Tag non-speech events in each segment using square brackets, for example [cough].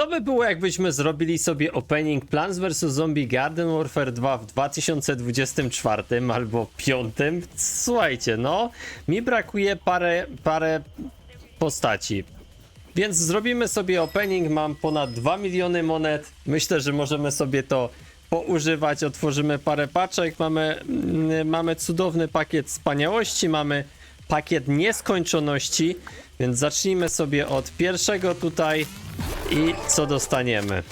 Co by było, jakbyśmy zrobili sobie opening Plants vs. Zombie Garden Warfare 2 w 2024 albo 2005? Słuchajcie, no, mi brakuje parę, parę postaci. Więc zrobimy sobie opening, mam ponad 2 miliony monet. Myślę, że możemy sobie to poużywać. Otworzymy parę paczek. Mamy, mm, mamy cudowny pakiet wspaniałości, mamy pakiet nieskończoności. Więc zacznijmy sobie od pierwszego tutaj i co dostaniemy.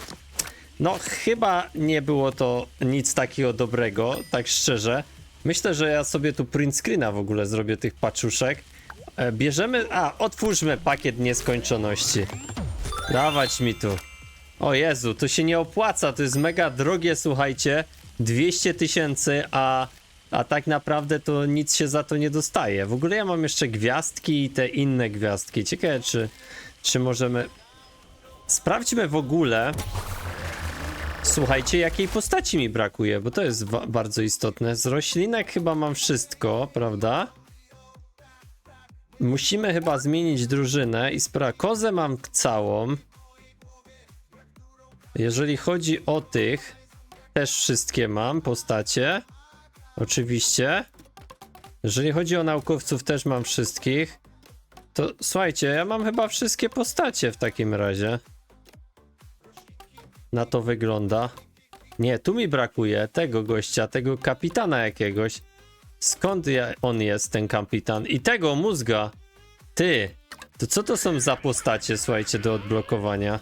No, chyba nie było to nic takiego dobrego, tak szczerze. Myślę, że ja sobie tu print screena w ogóle zrobię tych paczuszek. E, Bierzemy. A, otwórzmy pakiet nieskończoności. Dawać mi tu. O Jezu, to się nie opłaca, to jest mega drogie, słuchajcie. 200 tysięcy, a, a tak naprawdę to nic się za to nie dostaje. W ogóle ja mam jeszcze gwiazdki i te inne gwiazdki. Ciekawe, czy, czy możemy. Sprawdźmy w ogóle. Słuchajcie, jakiej postaci mi brakuje, bo to jest bardzo istotne. Z roślinek chyba mam wszystko, prawda? Musimy chyba zmienić drużynę i spra... Kozę mam całą. Jeżeli chodzi o tych, też wszystkie mam postacie. Oczywiście. Jeżeli chodzi o naukowców, też mam wszystkich. To słuchajcie, ja mam chyba wszystkie postacie w takim razie. Na to wygląda. Nie, tu mi brakuje tego gościa, tego kapitana jakiegoś. Skąd ja, on jest, ten kapitan? I tego mózga. Ty, to co to są za postacie, słuchajcie, do odblokowania?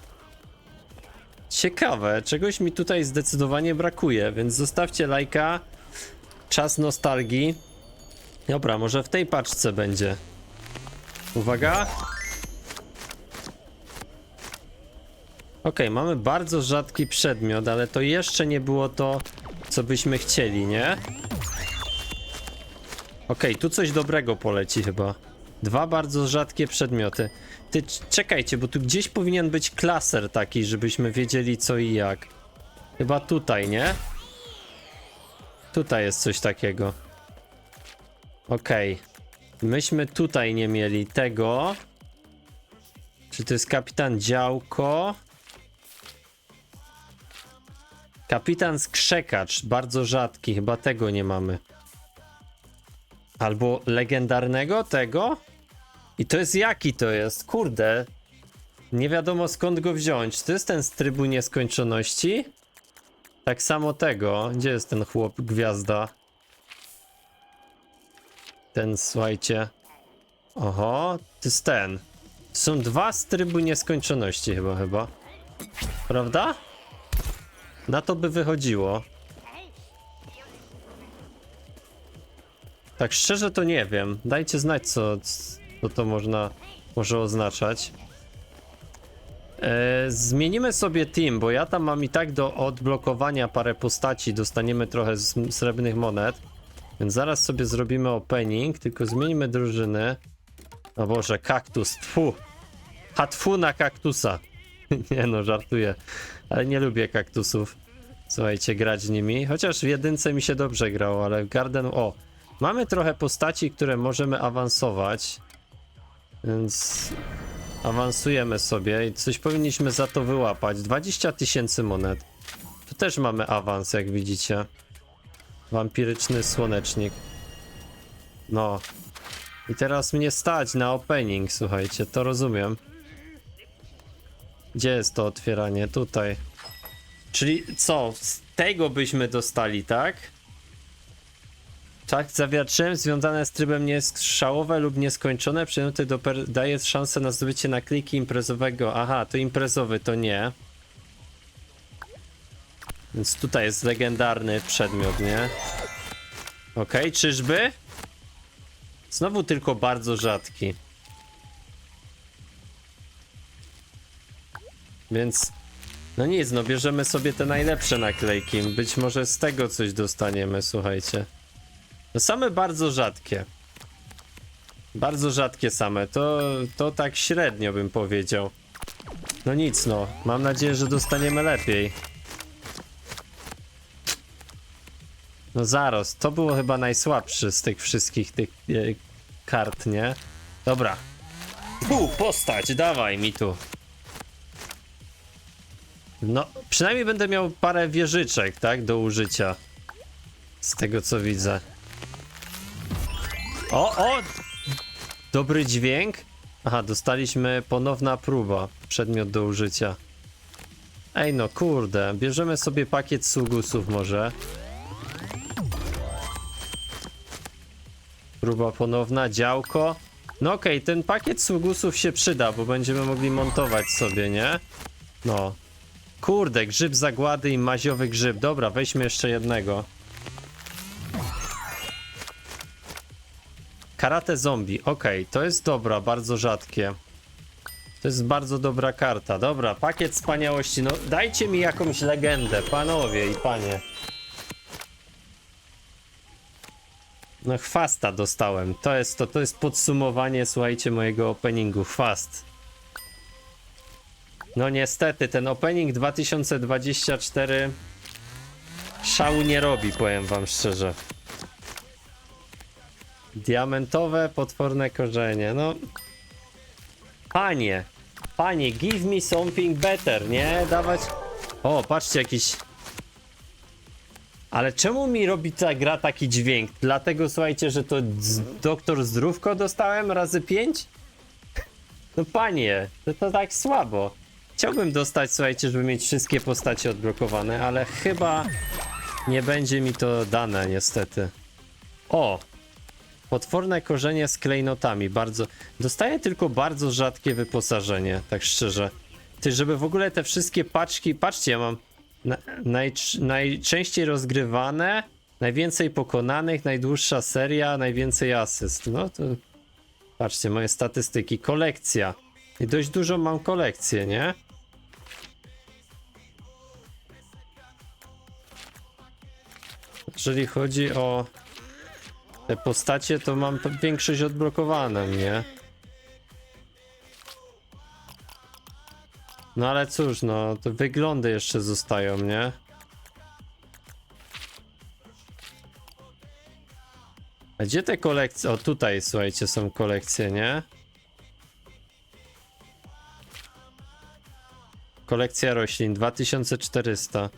Ciekawe, czegoś mi tutaj zdecydowanie brakuje, więc zostawcie lajka. Czas nostalgii. Dobra, może w tej paczce będzie. Uwaga. Okej, mamy bardzo rzadki przedmiot, ale to jeszcze nie było to, co byśmy chcieli, nie? Okej, tu coś dobrego poleci chyba. Dwa bardzo rzadkie przedmioty. Ty, czekajcie, bo tu gdzieś powinien być klaser taki, żebyśmy wiedzieli co i jak. Chyba tutaj, nie? Tutaj jest coś takiego. Okej. Myśmy tutaj nie mieli tego. Czy to jest kapitan działko? Kapitan skrzekacz, bardzo rzadki, chyba tego nie mamy. Albo legendarnego tego? I to jest jaki to jest? Kurde. Nie wiadomo skąd go wziąć. To jest ten z trybu nieskończoności? Tak samo tego. Gdzie jest ten chłop, gwiazda? Ten, słuchajcie. Oho, to jest ten. Są dwa z trybu nieskończoności chyba, chyba. Prawda? Na to by wychodziło. Tak szczerze to nie wiem. Dajcie znać, co, co to można, może oznaczać. E, zmienimy sobie team, bo ja tam mam i tak do odblokowania parę postaci. Dostaniemy trochę srebrnych monet. Więc zaraz sobie zrobimy opening, tylko zmieńmy drużyny. O Boże, kaktus, tfu. Hatfu na kaktusa. [laughs] nie no, żartuję. Ale nie lubię kaktusów. Słuchajcie, grać nimi. Chociaż w jedynce mi się dobrze grało, ale w Garden... O! Mamy trochę postaci, które możemy awansować. Więc... Awansujemy sobie i coś powinniśmy za to wyłapać. 20 tysięcy monet. Tu też mamy awans, jak widzicie. Wampiryczny słonecznik. No. I teraz mnie stać na opening, słuchajcie, to rozumiem. Gdzie jest to otwieranie? Tutaj. Czyli co? Z tego byśmy dostali, tak? Tak, zawiadczyłem związane z trybem nieskrzałowe lub nieskończone przedmioty doper- daje szansę na zdobycie naklejki imprezowego. Aha, to imprezowy, to nie. Więc tutaj jest legendarny przedmiot, nie? Okej, czyżby? Znowu tylko bardzo rzadki. Więc no nic, no bierzemy sobie te najlepsze naklejki. Być może z tego coś dostaniemy, słuchajcie. No same bardzo rzadkie. Bardzo rzadkie same. To, to tak średnio bym powiedział. No nic, no. Mam nadzieję, że dostaniemy lepiej. No zaraz, to było chyba najsłabszy z tych wszystkich tych e, kart, nie? Dobra. Tu, postać, dawaj mi tu. No, przynajmniej będę miał parę wieżyczek, tak, do użycia. Z tego co widzę. O, o! Dobry dźwięk. Aha, dostaliśmy ponowna próba. Przedmiot do użycia. Ej no, kurde. Bierzemy sobie pakiet sługusów może. Próba ponowna, działko. No okej, ten pakiet sługusów się przyda, bo będziemy mogli montować sobie, nie? No. Kurde, grzyb zagłady i maziowy grzyb. Dobra, weźmy jeszcze jednego. Karate zombie. Okej, to jest dobra, bardzo rzadkie. To jest bardzo dobra karta. Dobra, pakiet wspaniałości. No dajcie mi jakąś legendę, panowie i panie. No chwasta dostałem. To jest to, to jest podsumowanie, słuchajcie, mojego openingu. Chwast. No niestety, ten opening 2024 szału nie robi, powiem wam szczerze. Diamentowe, potworne korzenie, no... Panie, panie, give me something better, nie? Dawać... O, patrzcie, jakiś... Ale czemu mi robi ta gra taki dźwięk? Dlatego, słuchajcie, że to doktor zdrówko dostałem razy 5? No panie, to, to tak słabo. Chciałbym dostać, słuchajcie, żeby mieć wszystkie postacie odblokowane, ale chyba nie będzie mi to dane, niestety. O! Potworne korzenie z klejnotami, bardzo... Dostaję tylko bardzo rzadkie wyposażenie, tak szczerze. Ty, żeby w ogóle te wszystkie paczki... Patrzcie, ja mam na, najcz- najczęściej rozgrywane, najwięcej pokonanych, najdłuższa seria, najwięcej asyst. No to... Patrzcie, moje statystyki. Kolekcja. I dość dużo mam kolekcję, nie? Jeżeli chodzi o te postacie, to mam większość odblokowane, nie? No ale cóż, no, to wyglądy jeszcze zostają, nie? A gdzie te kolekcje? O, tutaj, słuchajcie, są kolekcje, nie? Kolekcja roślin 2400.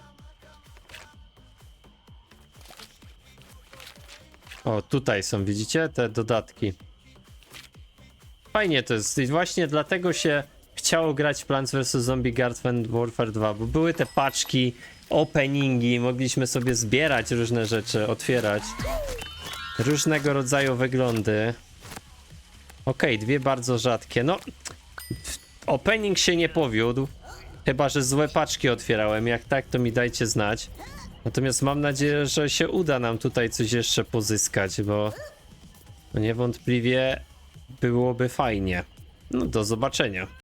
O, tutaj są, widzicie? Te dodatki. Fajnie to jest i właśnie dlatego się chciało grać Plants vs. Zombie Garden Warfare 2, bo były te paczki, openingi, mogliśmy sobie zbierać różne rzeczy, otwierać. Różnego rodzaju wyglądy. Okej, dwie bardzo rzadkie. No, opening się nie powiódł. Chyba, że złe paczki otwierałem. Jak tak, to mi dajcie znać. Natomiast mam nadzieję, że się uda nam tutaj coś jeszcze pozyskać, bo niewątpliwie byłoby fajnie. No do zobaczenia.